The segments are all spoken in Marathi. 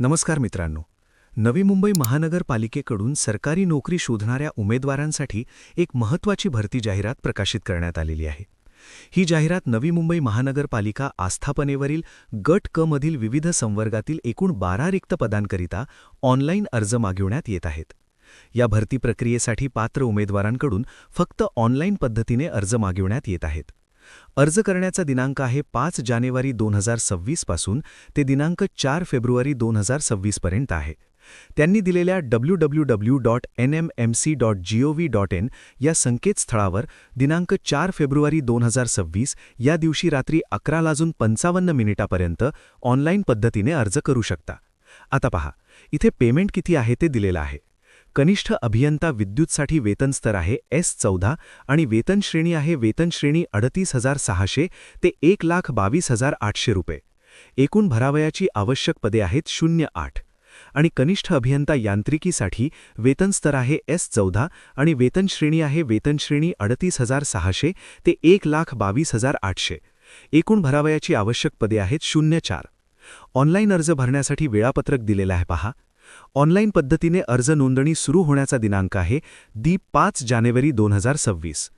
नमस्कार मित्रांनो. नवी मुंबई महानगरपालिकेकडून सरकारी नोकरी शोधणाऱ्या उमेदवारांसाठी एक महत्त्वाची भरती जाहिरात प्रकाशित करण्यात आलेली आहे. ही जाहिरात नवी मुंबई महानगरपालिका आस्थापनेवरील गट क मधील विविध संवर्गातील एकूण बारा रिक्त पदांकरिता ऑनलाईन अर्ज मागविण्यात येत आहेत. या भरती प्रक्रियेसाठी पात्र उमेदवारांकडून फक्त ऑनलाईन पद्धतीने अर्ज मागविण्यात येत आहेत. अर्ज करण्याचा दिनांक आहे पाच जानेवारी दोन हजार सव्वीसपासून. ते दिनांक चार फेब्रुवारी दोन हजार सव्वीसपर्यंत आहे. त्यांनी दिलेल्या W W W dot N M M C dot G O V dot N या संकेतस्थळावर दिनांक चार फेब्रुवारी दोन हजार सव्वीस या दिवशी रात्री अकरा लाजून पंचावन्न मिनिटापर्यंत ऑनलाईन पद्धतीने अर्ज करू शकता. आता पहा इथे पेमेंट किती आहे ते दिलेलं आहे. कनिष्ठ अभियंता विद्युतसाठी वेतन स्तर आहे एस चौदा आणि वेतन श्रेणी आहे वेतन श्रेणी अडतीस हजार सहाशे ते एक लाख बावीस हजार आठशे रुपये. एकूण भरावयाची आवश्यक पदे आहेत शून्य आठ. आणि कनिष्ठ अभियंता यांत्रिकीसाठी वेतन स्तर आहे एस चौदा आणि वेतन श्रेणी आहे वेतनश्रेणी अडतीस हजार सहाशे ते एक लाख बावीस हजार आठशे. एकूण भरावयाची आवश्यक पदे आहेत शून्य चार. ऑनलाईन अर्ज भरण्यासाठी वेळापत्रक दिलेलं आहे पहा. ऑनलाईन पद्धतीने अर्ज नोंदणी सुरू होण्याचा दिनांक आहे दी पाच जानेवारी दोन हजार सव्वीस.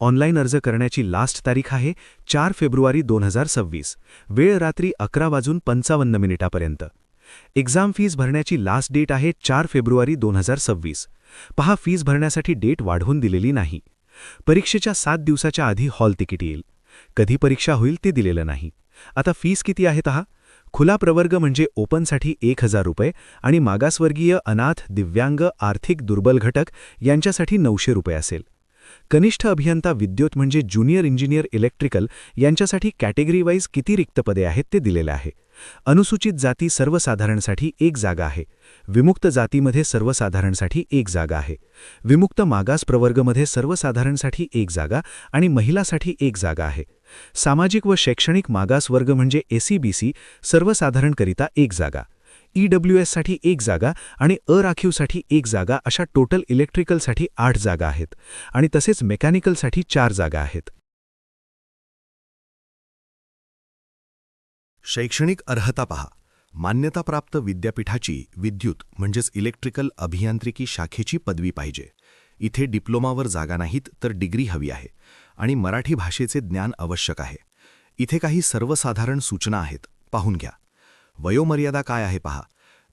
ऑनलाईन अर्ज करण्याची लास्ट तारीख आहे चार फेब्रुवारी दोन हजार सव्वीस. वेळ रात्री अकरा वाजून पंचावन्न मिनिटापर्यंत. एक्झाम फीज भरण्याची लास्ट डेट आहे चार फेब्रुवारी दोन हजार सव्वीस. पहा फीज भरण्यासाठी डेट वाढवून दिलेली नाही. परीक्षेच्या सात दिवसाच्या आधी हॉल तिकीट येईल. कधी परीक्षा होईल ते दिलेलं नाही. आता फीस किती आहेत हा खुला प्रवर्ग म्हणजे ओपनसाठी एक हजार रुपये आणि मागासवर्गीय अनाथ दिव्यांग आर्थिक दुर्बल घटक यांच्यासाठी नऊशे रुपये असेल. कनिष्ठ अभियंता विद्युत म्हणजे ज्युनियर इंजिनियर इलेक्ट्रिकल यांच्यासाठी कॅटेगरी वाईज किती रिक्त पदे आहेत ते दिलेले आहे. अनुसूचित जाती सर्वसाधारणसाठी एक जागा आहे. विमुक्त जातीमध्ये सर्वसाधारणसाठी एक जागा आहे. विमुक्त मागास प्रवर्गमध्ये सर्वसाधारणसाठी एक जागा आणि महिलासाठी एक जागा आहे. सामाजिक व शैक्षणिक मागासवर्ग म्हणजे एसीबीसी सर्वसाधारणकरिता एक जागा. ईडब्ल्यूएससाठी एक जागा आणि अराखीवसाठी एक जागा अशा टोटल इलेक्ट्रिकलसाठी आठ जागा आहेत आणि तसेच मेकॅनिकलसाठी चार जागा आहेत. शैक्षणिक अर्हता पहा. मान्यताप्राप्त विद्यापीठाची विद्युत म्हणजेच इलेक्ट्रिकल अभियांत्रिकी शाखेची पदवी पाहिजे. इथे डिप्लोमावर जागा नाहीत तर डिग्री हवी आहे. आणि मराठी भाषेचे ज्ञान आवश्यक आहे. इथे काही सर्वसाधारण सूचना आहेत. पाहून घ्या. वयोमर्यादा काय आहे पहा.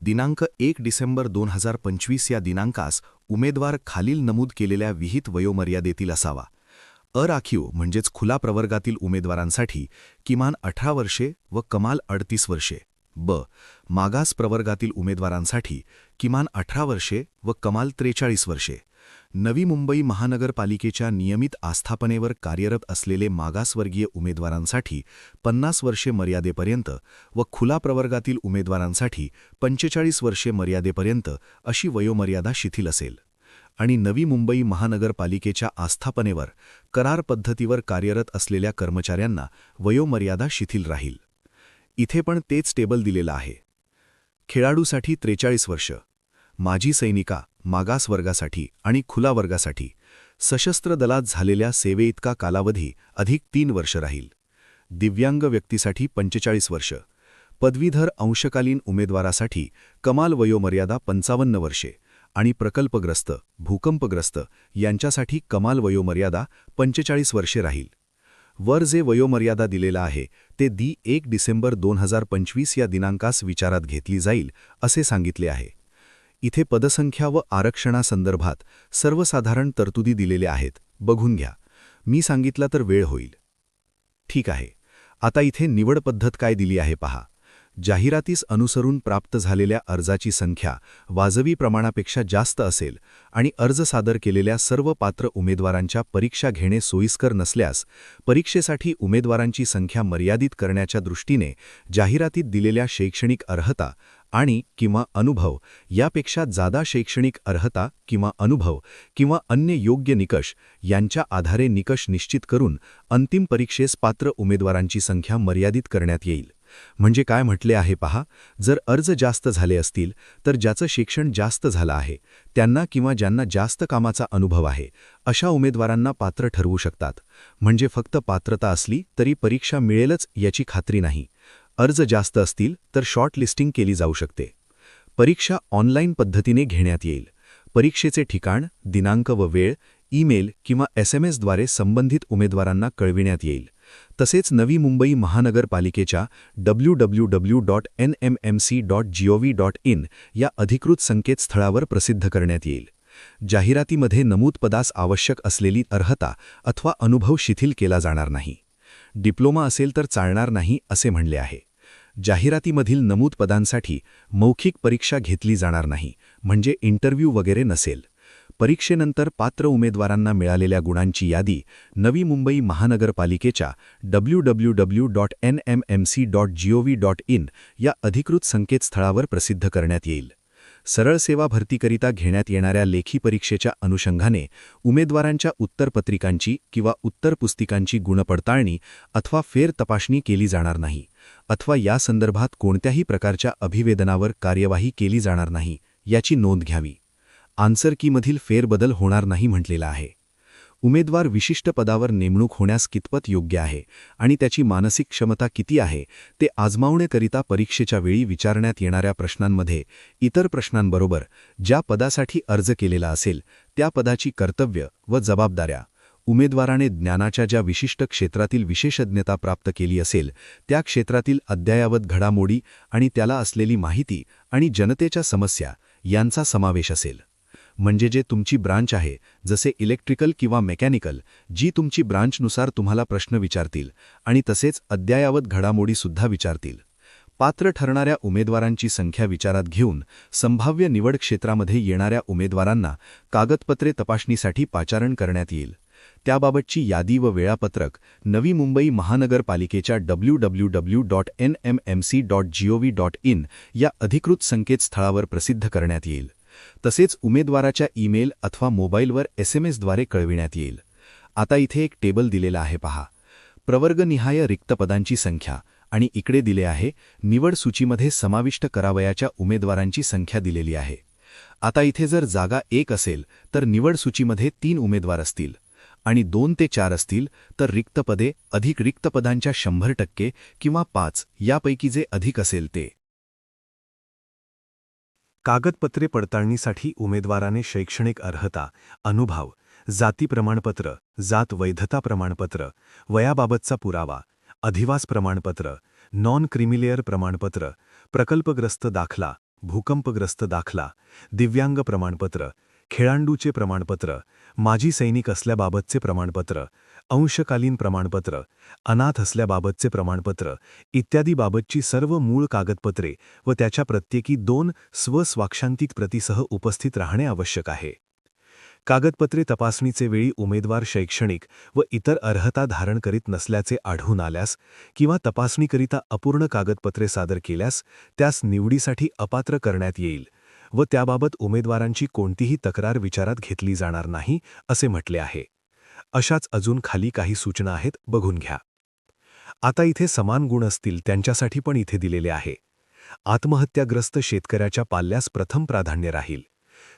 दिनांक एक डिसेंबर दोन हजार पंचवीस या दिनांकास उमेदवार खालील नमूद केलेल्या विहित वयोमर्यादेतील असावा. अराखीव म्हणजेच खुला प्रवर्गातील उमेदवारांसाठी किमान अठरा वर्षे व कमाल अडतीस वर्षे. ब. मागास प्रवर्गातील उमेदवारांसाठी किमान अठरा वर्षे व कमाल त्रेचाळीस वर्षे. नवी मुंबई महानगरपालिकेच्या नियमित आस्थापनेवर कार्यरत असलेले मागासवर्गीय उमेदवारांसाठी पन्नास वर्षे मर्यादेपर्यंत व खुला प्रवर्गातील उमेदवारांसाठी पंचेचाळीस वर्षे मर्यादेपर्यंत अशी वयोमर्यादा शिथिल असेल. आणि नवी मुंबई महानगरपालिकेच्या आस्थापनेवर करार पद्धतीवर कार्यरत असलेल्या कर्मचाऱ्यांना वयोमर्यादा शिथिल राहील. इथे पण तेच टेबल दिलेलं आहे. खेळाडूसाठी त्रेचाळीस वर्ष. माजी सैनिका मागास वर्गासाठी आणि खुला वर्गासाठी सशस्त्र दलात झालेल्या सेवेइतका कालावधी अधिक तीन वर्ष राहील. दिव्यांग व्यक्तीसाठी पंचेचाळीस वर्ष. पदवीधर अंशकालीन उमेदवारासाठी कमाल वयोमर्यादा पंचावन्न वर्षे आणि प्रकल्पग्रस्त भूकंपग्रस्त यांच्यासाठी कमाल वयोमर्यादा पंचेचाळीस वर्षे राहील. वर जे वयोमर्यादा दिलेला आहे ते दी एक डिसेंबर दोन हजार पंचवीस या दिनांकास विचारात घेतली जाईल असे सांगितले आहे. इथे पदसंख्या व आरक्षणासंदर्भात सर्वसाधारण तरतुदी दिलेल्या आहेत. बघून घ्या. मी सांगितला तर वेळ होईल. ठीक आहे. आता इथे निवड पद्धत काय दिली आहे पहा. जाहिरातीस अनुसरून प्राप्त झालेल्या अर्जाची संख्या वाजवी प्रमाणापेक्षा जास्त असेल आणि अर्ज सादर केलेल्या सर्व पात्र उमेदवारांच्या परीक्षा घेणे सोयीस्कर नसल्यास परीक्षेसाठी उमेदवारांची संख्या मर्यादित करण्याच्या दृष्टीने जाहिरातीत दिलेल्या शैक्षणिक अर्हता आणि किंवा अनुभव यापेक्षा जादा शैक्षणिक अर्हता किंवा अनुभव किंवा अन्य योग्य निकष यांच्या आधारे निकष निश्चित करून अंतिम परीक्षेस पात्र उमेदवारांची संख्या मर्यादित करण्यात येईल. म्हणजे काय म्हटले आहे पहा जर अर्ज जास्त झाले असतील तर ज्याचं शिक्षण जास्त झालं आहे त्यांना किंवा ज्यांना जास्त कामाचा अनुभव आहे अशा उमेदवारांना पात्र ठरवू शकतात. म्हणजे फक्त पात्रता असली तरी परीक्षा मिळेलच याची खात्री नाही. अर्ज जास्त असतील तर शॉर्ट लिस्टिंग केली जाऊ शकते. परीक्षा ऑनलाईन पद्धतीने घेण्यात येईल. परीक्षेचे ठिकाण दिनांक व वेळ ईमेल किंवा एस एम एसद्वारे संबंधित उमेदवारांना कळविण्यात येईल. तसेच नवी मुंबई महानगरपालिकेच्या W W W dot N M M C dot G O V dot in या अधिकृत संकेतस्थळावर प्रसिद्ध करण्यात येईल. जाहिरातीमध्ये नमूद पदास आवश्यक असलेली अर्हता अथवा अनुभव शिथिल केला जाणार नाही. डिप्लोमा असेल तर चालणार नाही असे म्हणले आहे. जाहिरातीमधील नमूद पदांसाठी मौखिक परीक्षा घेतली जाणार नाही म्हणजे इंटरव्ह्यू वगैरे नसेल. परीक्षेनंतर पात्र उमेदवारांना मिळालेल्या गुणांची यादी नवी मुंबई महानगरपालिकेच्या W W W dot N M M C dot G O V dot in या अधिकृत संकेतस्थळावर प्रसिद्ध करण्यात येईल. सरळ सेवा भरतीकरिता घेण्यात येणाऱ्या लेखी परीक्षेच्या अनुषंगाने उमेदवारांच्या उत्तरपत्रिकांची किंवा उत्तरपुस्तिकांची गुणपडताळणी अथवा फेर तपासणी केली जाणार नाही अथवा या संदर्भात कोणत्याही प्रकारच्या अभिवेदनावर कार्यवाही केली जाणार नाही याची नोंद घ्यावी. आन्सर कीमधील फेरबदल होणार नाही म्हटलेला आहे. उमेदवार विशिष्ट पदावर नेमणूक होण्यास कितपत योग्य आहे आणि त्याची मानसिक क्षमता किती आहे ते आजमावण्याकरिता परीक्षेच्या वेळी विचारण्यात येणाऱ्या प्रश्नांमध्ये इतर प्रश्नांबरोबर ज्या पदासाठी अर्ज केलेला असेल त्या पदाची कर्तव्य व जबाबदाऱ्या उमेदवाराने ज्ञानाच्या ज्या विशिष्ट क्षेत्रातील विशेषज्ञता प्राप्त केली असेल त्या क्षेत्रातील अद्ययावत घडामोडी आणि त्याला असलेली माहिती आणि जनतेच्या समस्या यांचा समावेश असेल. म्हणजे जे तुमची ब्रांच आहे जसे इलेक्ट्रिकल किंवा मेकॅनिकल जी तुमची ब्रांचनुसार तुम्हाला प्रश्न विचारतील आणि तसेच अद्ययावत घडामोडीसुद्धा विचारतील. पात्र ठरणाऱ्या उमेदवारांची संख्या विचारात घेऊन संभाव्य निवड क्षेत्रामध्ये येणाऱ्या उमेदवारांना कागदपत्रे तपासणीसाठी पाचारण करण्यात येईल. त्याबाबतची यादी व वेळापत्रक नवी मुंबई महानगरपालिकेच्या W W W dot N M M C dot G O V dot in या अधिकृत संकेतस्थळावर प्रसिद्ध करण्यात येईल. तसेच उमेदवाराच्या ईमेल अथवा मोबाईलवर एस एम एसद्वारे कळविण्यात येईल. आता इथे एक टेबल दिलेला आहे पहा. प्रवर्गनिहाय रिक्त पदांची संख्या आणि इकडे दिले आहे निवड सूचीमध्ये समाविष्ट करावयाच्या उमेदवारांची संख्या दिलेली आहे. आता इथे जर जागा एक असेल तर निवड सूचीमध्ये तीन उमेदवार असतील आणि दोन ते चार असतील तर रिक्त पदे अधिक रिक्त पदांच्या शंभर टक्के किंवा पाच यापैकी जे अधिक असेल ते. कागदपत्रे पडताळणीसाठी उमेदवाराने शैक्षणिक अर्हता अनुभव जाती प्रमाणपत्र जात वैधता प्रमाणपत्र वयाबाबतचा पुरावा अधिवास प्रमाणपत्र नॉन क्रिमिलेअर प्रमाणपत्र प्रकल्पग्रस्त दाखला भूकंपग्रस्त दाखला दिव्यांग प्रमाणपत्र खेळांडूचे प्रमाणपत्र माजी सैनिक असल्याबाबतचे प्रमाणपत्र अंशकालीन प्रमाणपत्र अनाथ असल्याबाबतचे प्रमाणपत्र इत्यादीबाबतची सर्व मूळ कागदपत्रे व त्याच्या प्रत्येकी दोन स्वस्वाक्षांतिक प्रतीसह उपस्थित राहणे आवश्यक आहे. कागदपत्रे तपासणीचे वेळी उमेदवार शैक्षणिक व इतर अर्हता धारण करीत नसल्याचे आढळून आल्यास किंवा तपासणीकरिता अपूर्ण कागदपत्रे सादर केल्यास त्यास निवडीसाठी अपात्र करण्यात येईल. व त्याबाबत उमेदवारांची कोणतीही तक्रार विचारात घेतली जाणार नाही असे म्हटले आहे. अशाच अजून खाली काही सूचना आहेत बघून घ्या. आता इथे समान गुण असतील त्यांच्यासाठी पण इथे दिलेले आहे. आत्महत्याग्रस्त शेतकऱ्याच्या पाल्यास प्रथम प्राधान्य राहील.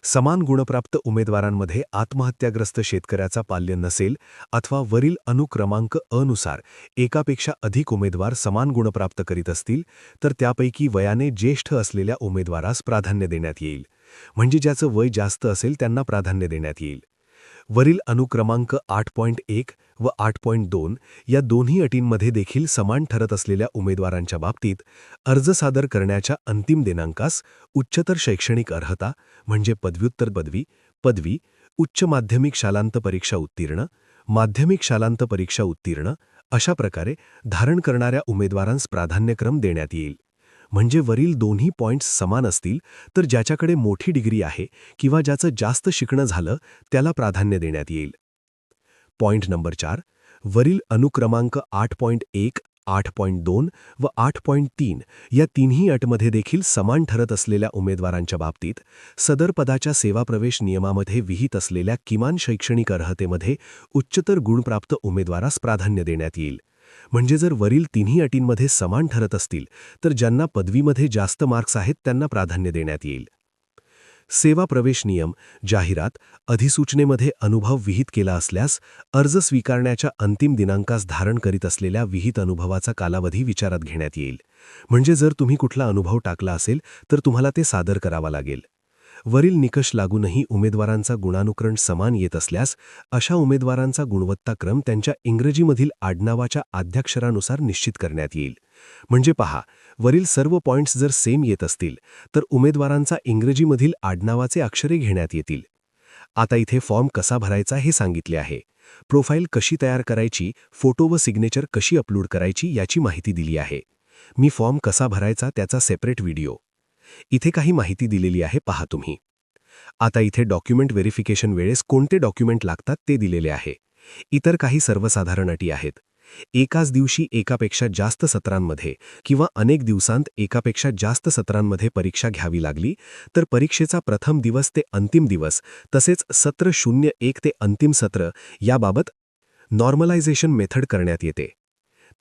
समान गुणप्राप्त उमेदवारांमध्ये आत्महत्याग्रस्त शेतकऱ्याचा पाल्य नसेल अथवा वरील अनुक्रमांक अनुसार एकापेक्षा अधिक उमेदवार समान गुणप्राप्त करीत असतील तर त्यापैकी वयाने ज्येष्ठ असलेल्या उमेदवारास प्राधान्य देण्यात येईल. म्हणजे ज्याचं वय जास्त असेल त्यांना प्राधान्य देण्यात येईल. वरील अनुक्रमांक आठ पॉईंट एक व आठ पॉईंट दोन या दोन्ही अटींमध्ये देखील समान ठरत असलेल्या उमेदवारांच्या बाबतीत अर्ज सादर करण्याच्या अंतिम दिनांकास उच्चतर शैक्षणिक अर्हता म्हणजे पदव्युत्तर पदवी पदवी उच्च माध्यमिक शालांत परीक्षा उत्तीर्ण माध्यमिक शालांत परीक्षा उत्तीर्ण अशा प्रकारे धारण करणाऱ्या उमेदवारांस प्राधान्यक्रम देण्यात येईल. म्हणजे वरील दोन्ही पॉइंट्स समान असतील तर ज्याच्याकडे मोठी डिग्री आहे किंवा ज्याचं जास्त शिकणं झालं त्याला प्राधान्य देण्यात येईल. पॉइंट नंबर चार वरील अनुक्रमांक आठ पॉईंट एक आठ पॉईंट दोन व आठ पॉईंट तीन या तिन्ही अटमध्ये देखील समान ठरत असलेल्या उमेदवारांच्या बाबतीत सदर पदाच्या सेवाप्रवेश नियमामध्ये विहित असलेल्या किमान शैक्षणिक अर्हतेमध्ये उच्चतर गुणप्राप्त उमेदवारास प्राधान्य देण्यात येईल. म्हणजे जर वरील तिन्ही अटींमध्ये समान ठरत असतील तर ज्यांना पदवीमध्ये जास्त मार्क्स आहेत त्यांना प्राधान्य देण्यात येईल. सेवा प्रवेश नियम जाहिरात अधिसूचनेमध्ये अनुभव विहित केला असल्यास अर्ज स्वीकारण्याच्या अंतिम दिनांकास धारण करीत असलेल्या विहित अनुभवाचा कालावधी विचारात घेण्यात येईल. म्हणजे जर तुम्ही कुठला अनुभव टाकला असेल तर तुम्हाला ते सादर करावा लागेल. वरील निकष लागूनही उमेदवारांचा गुणानुकरण समान येत असल्यास अशा उमेदवारांचा गुणवत्ताक्रम त्यांच्या इंग्रजीमधील आडनावाच्या आद्याक्षरानुसार निश्चित करण्यात येईल. म्हणजे पहा वरील सर्व पॉईंट्स जर सेम येत असतील तर उमेदवारांचा इंग्रजीमधील आडनावाचे अक्षरे घेण्यात येतील. आता इथे फॉर्म कसा भरायचा हे सांगितले आहे. प्रोफाईल कशी तयार करायची फोटो व सिग्नेचर कशी अपलोड करायची याची माहिती दिली आहे. मी फॉर्म कसा भरायचा त्याचा सेपरेट व्हिडिओ. इथे काही माहिती दिलेली आहे पहा तुम्ही. आता इथे डॉक्युमेंट व्हेरिफिकेशन वेळेस कोणते डॉक्युमेंट लागतात ते दिलेले आहे. इतर काही सर्वसाधारण अटी आहेत. एकाच दिवशी एकापेक्षा जास्त सत्रांमध्ये किंवा अनेक दिवसांत एकापेक्षा जास्त सत्रांमध्ये परीक्षा घ्यावी लागली तर परीक्षेचा प्रथम दिवस ते अंतिम दिवस तसेच सत्र शून्य एक ते अंतिम सत्र याबाबत नॉर्मलायझेशन मेथड करण्यात येते.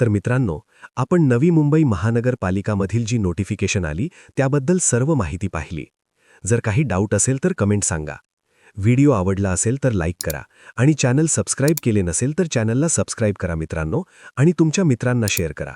तर मित्रांनो आपण नवी मुंबई महानगरपालिकामधील जी नोटिफिकेशन आली त्याबद्दल सर्व माहिती पाहिली. जर काही डाऊट असेल तर कमेंट सांगा. व्हिडिओ आवडला असेल तर लाईक करा आणि चॅनल सबस्क्राईब केले नसेल तर चॅनलला सबस्क्राईब करा मित्रांनो आणि तुमच्या मित्रांना शेअर करा.